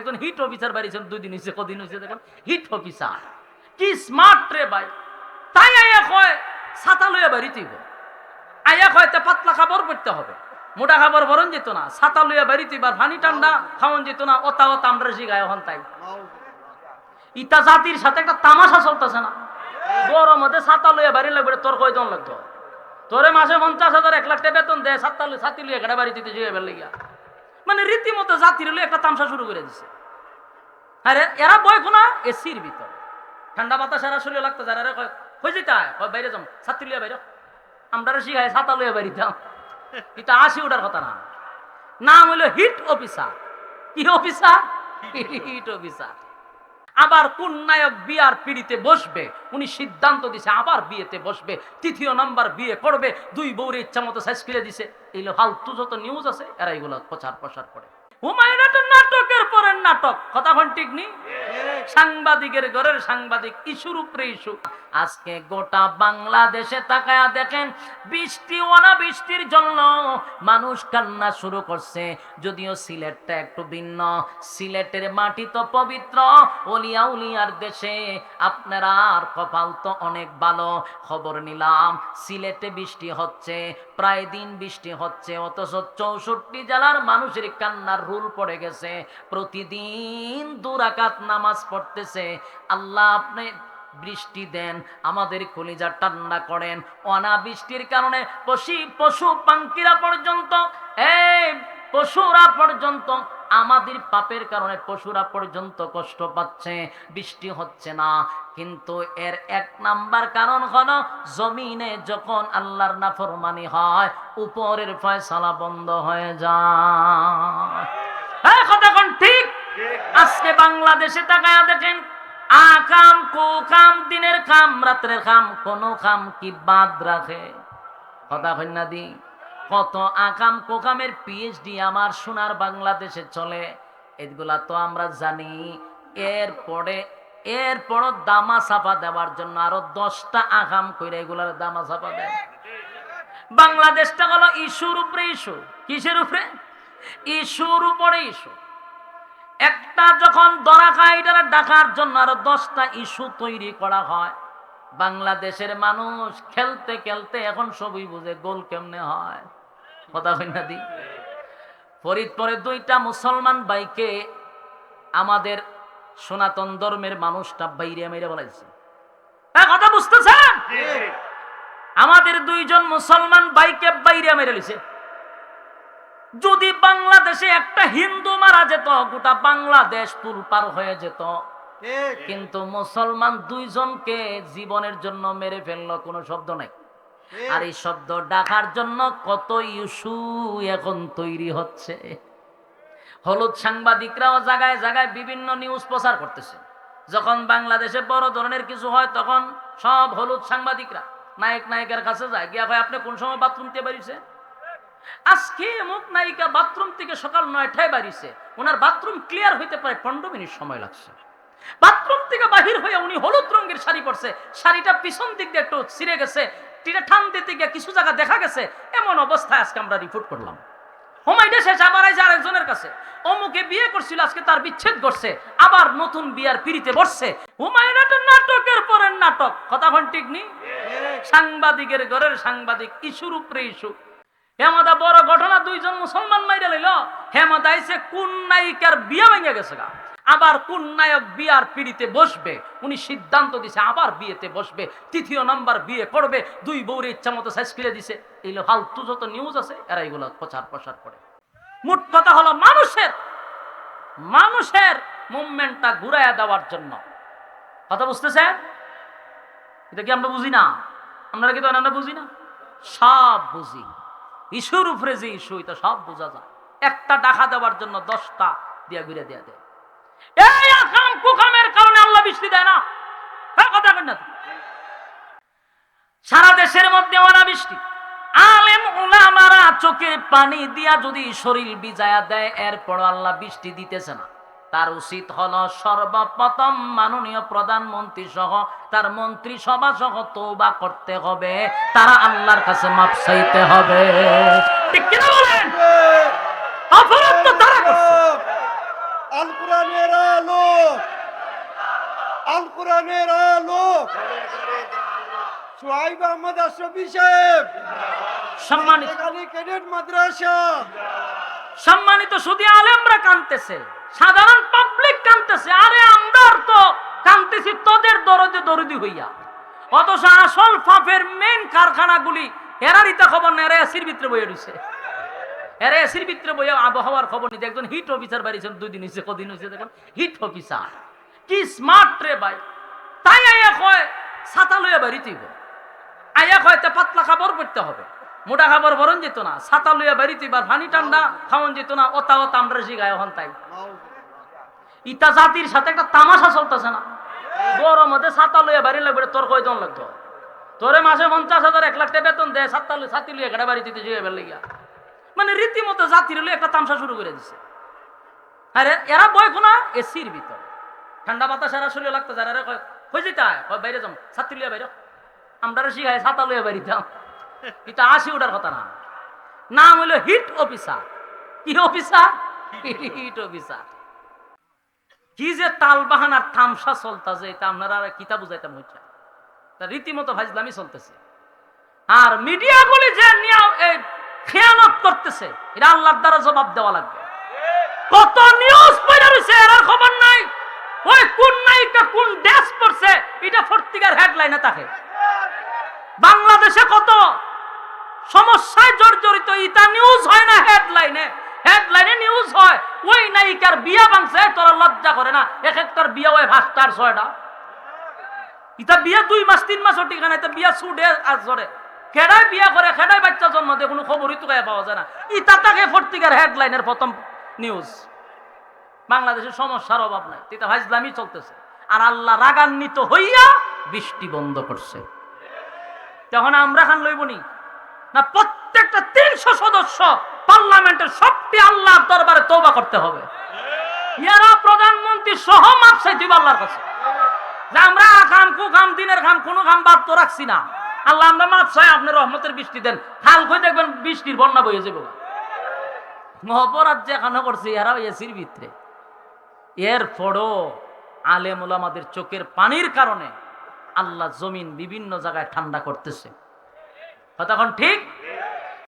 একজন hit officer বাড়িছেন দুই দিন হয়েছে কদিন হয়েছে দেখুন, হিট অফিসার। কি স্মার্ট রে ভাই। তাই আয়া কয়, ছাতা লইয়া বাড়ি তুইব আয়া কয়, তে পাতলা খাবার পড়তে হবে। মোটা খাবার বরণ যেত না, ছাতা লইয়া বাড়ি তুইবার পানি ঠান্ডা, খাওয়ান যেত না, ওতা ওতা আমরা হন তাই। ইতা জাতির সাথে একটা তামাশা চলতেছে না। গরমতে ছাতা লইয়া বাড়ি লাগবে, তোর কয় জন লাগতো? তোরে মাসে পঞ্চাশ হাজার, এক লাখ টাকা বেতন দেয়, ছাতা লই ছাতি লইয়া গাড়া বাড়ি দিতে জিগে বের লাগিয়া। মানে রীতিমতো জাতির লইয়া একটা তামসা শুরু করে দিছে। আরে এরা বয় কোনা এসির ভিতর। ঠান্ডা বাতাস এরা শরীরে লাগতো যারা রে, কয় হয়ে যেতে হয় কয়, বাইরে যাম, ছাত্রী লিয়া বাইরে। আমরা শিখাই ছাতা লইয়া বাইরে যাম এটা আসি ওটার কথা না। নাম হইল হিট অফিসার। কি অফিসার? Hit officer. আবার কোন নায়ক বিয়ার পিড়িতে বসবে, উনি সিদ্ধান্ত দিছে আবার বিয়েতে বসবে, তৃতীয় নাম্বার বিয়ে করবে, দুই বউরে ইচ্ছা মতো সাইজ কিনে দিছে। এইগুলো ফালতু যত নিউজ আছে এরা এগুলো প্রচার প্রসার করে। হুমায়ুন একটা নাটকের পরের নাটক কথা ঠিক নি? সাংবাদিকের ঘরের সাংবাদিক ইস্যুর উপরে ইস্যু। আজকে গোটা বাংলাদেশে তাকায়া দেখেন, বৃষ্টি অনাবৃষ্টির জন্য মানুষ কান্না শুরু করছে। যদিও সিলেটটা একটু ভিন্ন, সিলেটের মাটি তো পবিত্র, অলিয়া উলিয়ার দেশে আপনারা আর কপাল তো অনেক ভালো। খবর নিলাম, সিলেটে বৃষ্টি হচ্ছে, প্রায় দিন বৃষ্টি হচ্ছে, অথচ চৌষট্টি জেলার মানুষের কান্নার রুল পড়ে গেছে। প্রতিদিন দুরাকাত নামাজ পড়তেছে। আল্লাহ আপনি বৃষ্টি দেন আমাদের কলিজা ঠান্ডা করেন। অনাবৃষ্টির কারণে পশু পশু পাঙ্কিরা পর্যন্ত এই পশুরা পর্যন্ত আমাদের পাপের কারণে পশুরা পর্যন্ত কষ্ট পাচ্ছে বৃষ্টি হচ্ছে না। কিন্তু এর এক নাম্বার কারণ হলো জমিনে যখন আল্লাহর নাফরমানি হয় উপরের ফয়সালা বন্ধ হয়ে যায়। কথা কোন ঠিক। আজকে বাংলাদেশে তাকায়া দেখেন আকাম কুকাম দিনের কাম, রাত্রের কাম, কোন কাম কি বাদ রাখে? কথা কন্যা দি। কত আকাম কোকামের পিএইচডি আমার সোনার বাংলাদেশে চলে, এগুলা তো আমরা জানি। এরপরে এরপর দামা ছাপা দেওয়ার জন্য আরও দশটা আকাম কইরা এগুলার দামা ছাপা দেয়। বাংলাদেশটা হলো ইস্যুর উপরে ইস্যু। কিসের উপরে? ইস্যুর উপরে ইস্যু। একটা যখন দরা খায় এটার ডাকার জন্য আরও দশটা ইস্যু তৈরি করা হয় বাংলাদেশের মানুষ খেলতে খেলতে এখন সবই বুঝে গোল কেমনে হয়। কথা হয় না দি? ফরিদপুরে দুইটা মুসলমান বাইকে আমাদের সনাতন ধর্মের মানুষটা বাইরে মেরে বলাইছে কথা বুঝতেছেন? আমাদের দুইজন মুসলমান বাইকে বাইরে মেরে লিছে যদি বাংলাদেশে একটা হিন্দু মারা যেত গোটা বাংলাদেশ তুলপার হয়ে যেত। কিন্তু মুসলমান দুইজনকে জীবনের জন্য মেরে ফেলল কোনো শব্দ নাই। আর এই শব্দ ডাকার জন্য কত ইস্যু এখন তৈরি হচ্ছে। হলুদ সাংবাদিকরাও জায়গায় জায়গায় বিভিন্ন নিউজ প্রচার করতেছে। যখন বাংলাদেশে বড় ধরনের কিছু হয় তখন সব হলুদ সাংবাদিকরা নায়ক নায়িকার কাছে যায়। গিয়া ভাই আপনি কোন সময় বাথরুম দিয়ে বাড়িছে আজকে মুখ নায়িকা বাথরুম থেকে সকাল নয়টায় বাড়িছে। ওনার বাথরুম ক্লিয়ার হইতে প্রায় পনেরো মিনিট সময় লাগছে। বাথরুম থেকে বাহির হয়ে উনি হলুদ রঙের শাড়ি পরছে। শাড়িটা পিছন দিক দিয়ে একটু ছিঁড়ে গেছে। দিতে গিয়ে কিছু জায়গা দেখা গেছে। এমন অবস্থায় আজকে আমরা রিপোর্ট করলাম। শেষ আবার আইছে আরেকজনের কাছে। অমুকে বিয়ে করছিল আজকে তার বিচ্ছেদ করছে আবার নতুন বিয়ার পিড়িতে বসছে। হুমায়ুন একটা নাটকের পরের নাটক। কথা ঠিক নি? সাংবাদিকের ঘরের সাংবাদিক ইস্যুর উপরে ইস্যু। হেমাদা বড় ঘটনা দুইজন মুসলমান মাইরে লইল। হেমাদা আইছে, কোন নায়িকার বিয়ে ভেঙে গেছে গা? আবার কোন নায়ক বিয়ার পিড়িতে বসবে? উনি সিদ্ধান্ত দিছে, আবার বিয়েতে বসবে, তৃতীয় নাম্বার বিয়ে করবে, দুই বউরে ইচ্ছা মতো সাইজ কিনে দিছে। এইগুলো ফালতু যত নিউজ আছে, এরা এগুলো প্রচার প্রসার করে। মোট কথা হলো মানুষের মানুষের মুভমেন্টটা ঘুরাইয়া দেওয়ার জন্য। কথা বুঝতেছেন? এটা কি আমরা বুঝি না? আমরা কি তো বুঝি না? সব বুঝি। ইস্যুর উপরে যে ইস্যু এটা সব বোঝা যায়। একটা ডাকা দেওয়ার জন্য দশটা দিয়া ঘুরে দেয়া দেয়। এই আকাম কুকামের কারণে আল্লাহ বৃষ্টি দেয় না। কথা না? সারা দেশের মধ্যে অনাবৃষ্টি আলেম ওলামারা চোখে পানি দিয়া যদি শরীর বিজায়া দেয় এরপর আল্লাহ বৃষ্টি দিতেছে না। তার উচিত হল সর্বপ্রথম মাননীয় প্রধানমন্ত্রী সহ তার মন্ত্রী সভা সহ তৌবা করতে হবে। তারা আল্লাহর কাছে মাপ চাইতে হবে। ঠিক কিনা বলেন? অপরাধ তো তারা করছে। আল কোরআনের আলো। আল কোরআনের আলো। সোহাইব আহমদ আশরফি সাহেব। সম্মানিত এখানে ক্যাডেট মাদ্রাসা। সম্মানিত শুধু আলেমরা কানতেছে। সাধারণ পাবলিক কানতেছে আরে আমরা তো কানতেছি তোদের দরদে দরদি হইয়া। অথচ আসল ফাফের মেন কারখানাগুলি এরা রিতা খবর না এরা এসির ভিতরে বইয়ে রয়েছে এরা এসির ভিতরে বইয়ে আবহাওয়ার খবর নিতে, একজন হিট অফিসার বাড়িছেন দুই দিন হয়েছে কদিন হয়েছে দেখুন হিট অফিসার কি স্মার্ট রে ভাই। তাই আইয়া কয়, ছাতা লইয়া বাড়ি তুইব আইয়া কয়, তে পাতলা খাবার পড়তে হবে। মোটা খাবার বরণ যেত না, ছাতা লইয়া বাড়ি তুইবার পানি ঠান্ডা খাওয়ান যেত না ওতা ওতা আমরা শিখায় হন তাই ইতা জাতির সাথে একটা তামাশা চলতেছে না। গরমতে ছাতা লইয়া বাড়ি লাগবে, তোর কয়জন লাগতো? তোরে মাসে পঞ্চাশ হাজার, এক লাখ টাকা বেতন দেয় সাতটা ছাতি লইয়া গাড়া বাড়ি দিতে জিগে বের লাগিয়া। মানে রীতিমতো জাতির লইয়া একটা তামসা শুরু করে দিছে। আরে এরা বয় কোনা এসির ভিতর। ঠান্ডা বাতাস এরা শরীরে লাগতো যারা কয়, কই যেটা বাইরে যাম, ছাতি লইয়া বাইরে আমরা শিখাই ছাতা লইয়া বাড়ি এটা আসি ওটার কথা না। নাম হইল হিট অফিসার। কি অফিসার? Hit officer. কি যে তাল বাহানার থামসা চলতেছে, এটা আপনারা আর কিতা বুঝাইতাম তা রীতিমতো ভাজলামি চলতেছে। আর মিডিয়াগুলি যে খেয়ানত করতেছে, এটা আল্লাহর দ্বারা জবাব দেওয়া লাগবে। কত নিউজ পড়ে রয়েছে এর খবর নাই। ওই কোন নায়িকা কোন ড্রেস পরছে এটা পত্রিকার হেডলাইনে থাকে। বাংলাদেশে কত সমস্যায় জর্জরিত ইটা নিউজ হয় না হেডলাইনে হেডলাইনে নিউজ হয়, ওই নায়িকার বিয়া ভাঙছে, তোরা লজ্জা করে না। এক একটার বিয়া হয় পাঁচটার ছয়টা। ইটা বিয়া দুই মাস, তিন মাস টিকা না এটা বিয়া ছুটে আর জরে খেড়াই বিয়া করে খেড়াই বাচ্চা জন্ম দেয় কোনো খবরই তো গায়ে পাওয়া যায় না। ইটা তাকে পত্রিকার হেডলাইনের প্রথম নিউজ বাংলাদেশের সমস্যার অভাব নাই। এটা ভাইজলামি চলতেছে। আর আল্লাহ রাগান্বিত হইয়া বৃষ্টি বন্ধ করছে। তখন আমরা খান লইবনি না, প্রত্যেকটা তিনশো সদস্য পার্লামেন্টের সবটি আল্লাহর দরবারে তৌবা করতে হবে। ইয়ারা প্রধানমন্ত্রী সহ মাপ চাইতে আল্লাহর কাছে। আমরা খাম কু খাম, দিনের খাম, কোনো খাম বাদ তো রাখছি না। আল্লাহ, আমরা মাপ চাই আপনি রহমতের বৃষ্টি দেন। খাল কই দেখবেন বৃষ্টির বন্যা বয়ে যাব অপরাধ যেখানে করছে, এরা এসির ভিতরে। এর পরও আলেম ওলামাদের চোখের পানির কারণে আল্লাহ জমিন বিভিন্ন জায়গায় ঠান্ডা করতেছে। তখন ঠিক